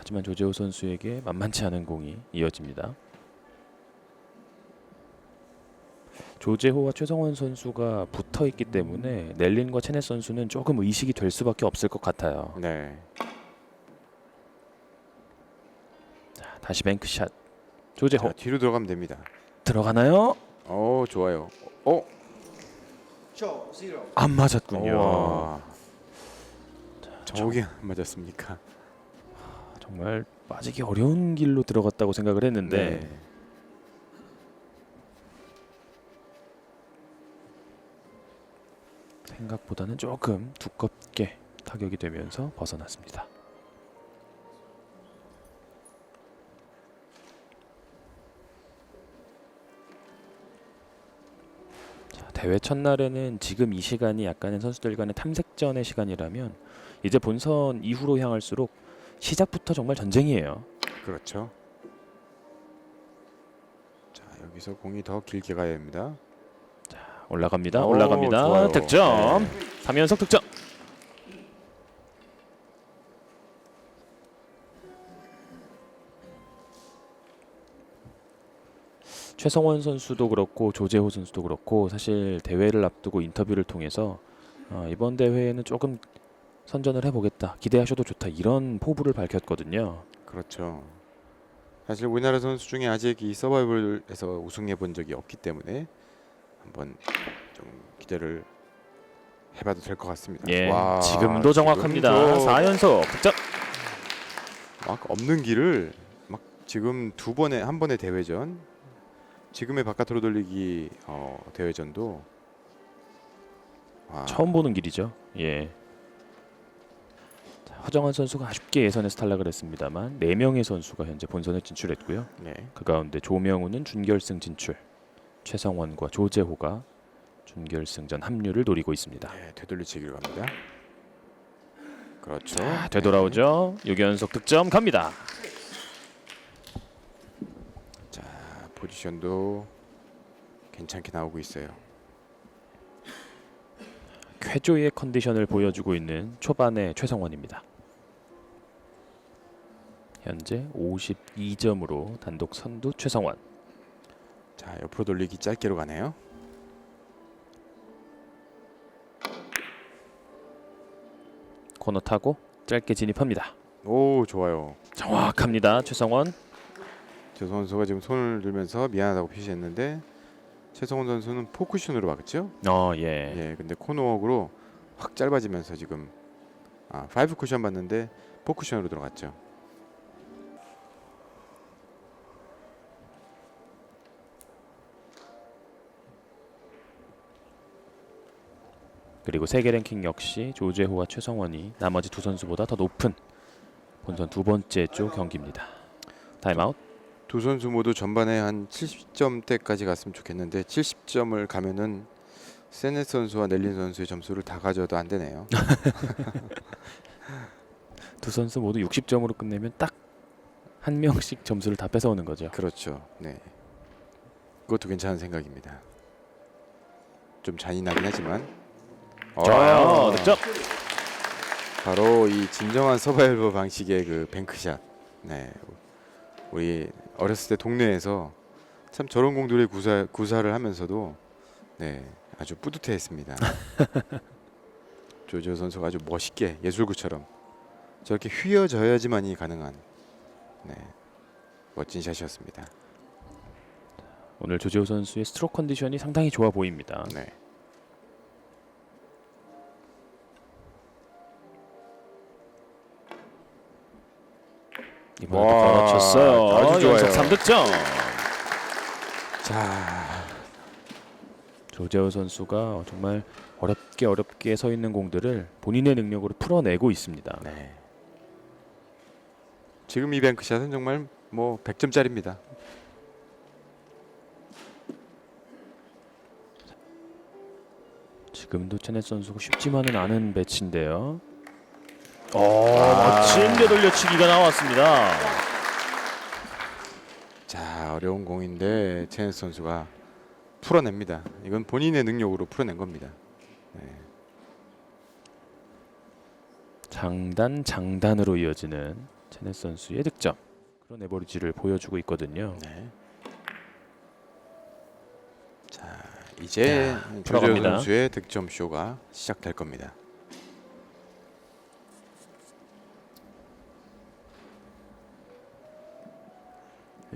하지만 조재호 선수에게 만만치 않은 공이 이어집니다. 조재호와 최성원 선수가 붙어 있기 때문에 넬린과 체넷 선수는 조금 의식이 될 수밖에 없을 것 같아요. 네. 자, 다시 뱅크샷. 조재호 자, 뒤로 들어가면 됩니다. 들어가나요? 어, 좋아요. 어. 안 맞았군요. 와. 저게 안 맞았습니까? 정말 빠지기 어려운 길로 들어갔다고 생각을 했는데 네. 생각보다는 조금 두껍게 타격이 되면서 벗어났습니다. 자, 대회 첫날에는 지금 이 시간이 약간의 선수들 간의 탐색전의 시간이라면 이제 본선 이후로 향할수록 시작부터 정말 전쟁이에요. 그렇죠. 자, 여기서 공이 더 길게 가야 됩니다. 올라갑니다. 오, 올라갑니다. 좋아요. 득점. 네. 3연속 득점. 최성원 선수도 그렇고 조재호 선수도 그렇고 사실 대회를 앞두고 인터뷰를 통해서 어, 이번 대회에는 조금 선전을 해보겠다 기대하셔도 좋다 이런 포부를 밝혔거든요. 그렇죠. 사실 우리나라 선수 중에 아직 이 서바이벌에서 우승해 본 적이 없기 때문에 한번 좀 기대를 해봐도 될 것 같습니다. 예, 와, 지금도 정확합니다. 지금도 4연속 득점. 막 없는 길을 막 지금 두 번의 한 번의 대회전, 지금의 바깥으로 돌리기 어, 대회전도 와, 처음 보는 길이죠. 예. 자, 허정환 선수가 아쉽게 예선에서 탈락을 했습니다만 네 명의 선수가 현재 본선에 진출했고요. 네, 그 가운데 조명우는 준결승 진출, 최성원과 조재호가 준결승전 합류를 노리고 있습니다. 네 되돌리치기로 갑니다. 그렇죠. 자, 되돌아오죠. 6연속 득점 갑니다. 자, 포지션도 괜찮게 나오고 있어요. 쾌조의 컨디션을 보여주고 있는 초반의 최성원입니다. 현재 52점으로 단독 선두 최성원. 자, 옆으로 돌리기 짧게로 가네요. 코너 타고 짧게 진입합니다. 오, 좋아요. 정확합니다. 최성원. 저 선수가 지금 손을 들면서 미안하다고 표시했는데 최성훈 선수는 포쿠션으로 막았죠? 어, 예. 예, 근데 코너웍으로 확 짧아지면서 지금 아, 5 쿠션 봤는데 포쿠션으로 들어갔죠. 그리고 세계 랭킹 역시 조재호와 최성원이 나머지 두 선수보다 더 높은 본선 두 번째 주 경기입니다. 타임아웃. 두 선수 모두 전반에 한 70점대까지 갔으면 좋겠는데 70점을 가면은 세넷 선수와 넬린 선수의 점수를 다 가져도 안 되네요. 두 선수 모두 60점으로 끝내면 딱 한 명씩 점수를 다 뺏어오는 거죠. 그렇죠. 네. 그것도 괜찮은 생각입니다. 좀 잔인하긴 하지만 좋아요. 아, 득점. 바로 이 진정한 서바이벌 방식의 그 뱅크샷. 네. 우리 어렸을 때 동네에서 참 저런 공들의 구사 구사를 하면서도 네 아주 뿌듯해했습니다. 조조 선수가 아주 멋있게 예술구처럼 저렇게 휘어져야지만이 가능한 네 멋진 샷이었습니다. 오늘 조재호 선수의 스트로크 컨디션이 상당히 좋아 보입니다. 네. 이번에도 와, 걸어쳤어요. 아주 좋아요. 연속 3득점. 자 조재호 선수가 정말 어렵게 어렵게 서 있는 공들을 본인의 능력으로 풀어내고 있습니다. 네. 지금 이 뱅크샷은 정말 뭐 100점짜리입니다. 지금도 체넷 선수가 쉽지만은 않은 배치인데요. 어, 멋진 되돌려치기가 나왔습니다. 자 어려운 공인데 체스 선수가 풀어냅니다. 이건 본인의 능력으로 풀어낸 겁니다. 네. 장단 장단으로 이어지는 체넷 선수의 득점. 그런 에버리지를 보여주고 있거든요. 네. 자 이제 조재호 들어갑니다. 선수의 득점 쇼가 시작될 겁니다.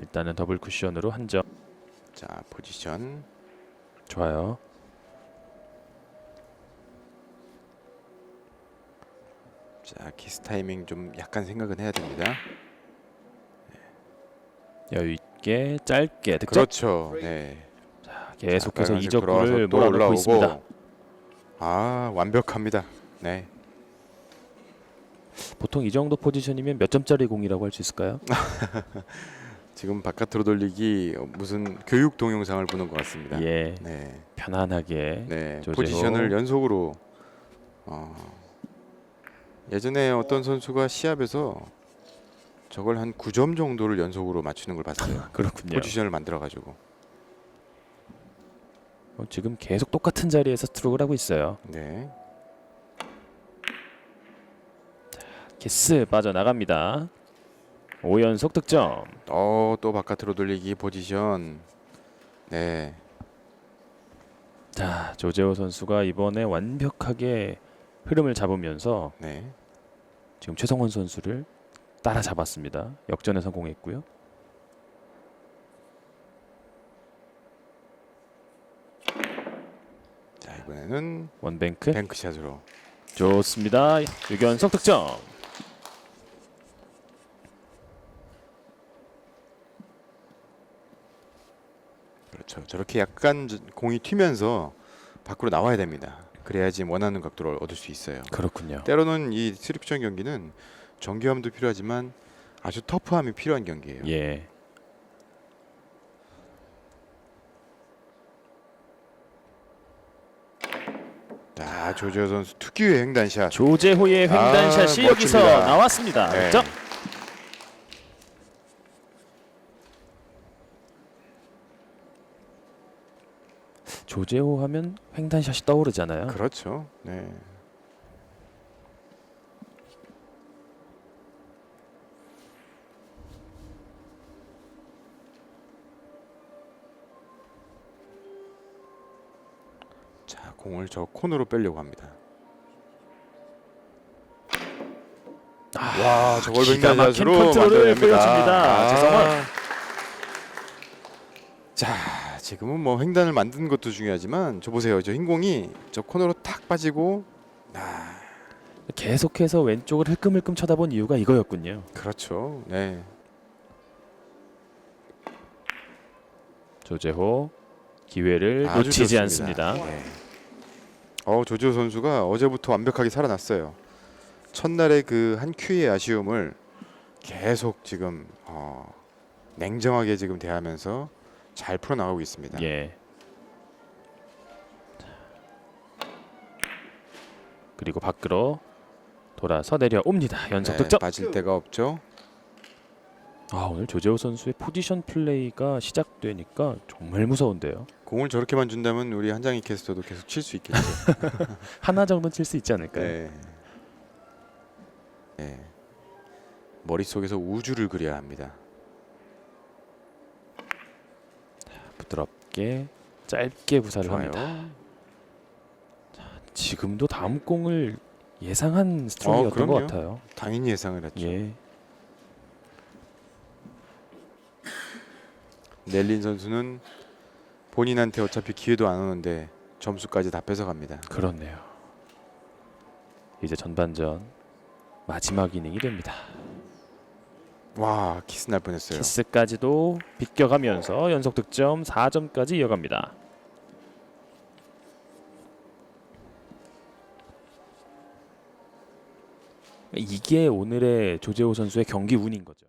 일단은 더블 쿠션으로 한 점. 자 포지션 좋아요. 자 키스 타이밍 좀 약간 생각은 해야 됩니다. 여유 있게 짧게 득점. 그렇죠. 네. 계속해서 자, 이적구를 들어와서 또 몰아넣고. 있습니다. 아 완벽합니다. 네. 보통 이 정도 포지션이면 몇 점짜리 공이라고 할 수 있을까요? 지금 바깥으로 돌리기 어, 무슨 교육 동영상을 보는 것 같습니다. 예, 네. 편안하게. 네. 포지션을 연속으로 어, 예전에 어떤 선수가 시합에서 저걸 한 9점 정도를 연속으로 맞추는 걸 봤어요. 그렇군요. 포지션을 만들어 가지고. 어, 지금 계속 똑같은 자리에서 스트로크를 하고 있어요. 네. 키스 빠져나갑니다. 5연속 득점. 어, 또 바깥으로 돌리기 포지션. 네. 자, 조재호 선수가 이번에 완벽하게 흐름을 잡으면서 네. 지금 최성원 선수를 따라잡았습니다. 역전에 성공했고요. 자, 이번에는 원뱅크 뱅크샷으로. 좋습니다. 6연속 득점. 그렇죠. 저렇게 약간 저- 공이 튀면서 밖으로 나와야 됩니다. 그래야지 원하는 각도를 얻을 수 있어요. 그렇군요. 때로는 이 스리쿠션 경기는 정교함도 필요하지만 아주 터프함이 필요한 경기예요. 예. 자, 조재호 선수 특유의 횡단샷. 조재호의 횡단샷이 아, 여기서 멋집니다. 나왔습니다. 네. 득점. 조재호 하면 횡단샷이 떠오르잖아요. 그렇죠. 네. 자, 공을 저 코너로 빼려고 합니다. 와, 저걸 아, 기가 막힌 컨트롤을 만들어냅니다. 보여줍니다. 최성원. 자, 지금은 뭐 횡단을 만드는 것도 중요하지만 저 보세요. 저 흰 공이 저 코너로 탁 빠지고 아, 계속해서 왼쪽을 흘끔흘끔 쳐다본 이유가 이거였군요. 그렇죠. 네. 조재호 기회를 아주 놓치지 좋습니다. 않습니다. 네. 어 조지호 선수가 어제부터 완벽하게 살아났어요. 첫날의 그 한 큐의 아쉬움을 계속 지금 어, 냉정하게 지금 대하면서 잘 풀어나가고 있습니다. 예. 그리고 밖으로 돌아서 내려옵니다. 연속 네, 득점. 빠질 데가 없죠. 아 오늘 조재호 선수의 포지션 플레이가 시작되니까 정말 무서운데요. 공을 저렇게만 준다면 우리 한장희 캐스터도 계속 칠 수 있겠죠. 하나 정도 칠 수 있지 않을까요? 네. 네. 머릿속에서 우주를 그려야 합니다. 부드럽게 짧게 부사를 좋아요. 합니다. 지금도 다음 공을 예상한 스트로크였던 것 그럼요. 같아요. 당연히 예상을 했죠. 예. 넬린 선수는 본인한테 어차피 기회도 안 오는데 점수까지 다 뺏어갑니다. 그렇네요. 이제 전반전 마지막 이닝이 됩니다. 와 키스 날 뻔했어요. 키스까지도 비껴가면서 연속 득점 4점까지 이어갑니다. 이게 오늘의 조재호 선수의 경기 운인 거죠.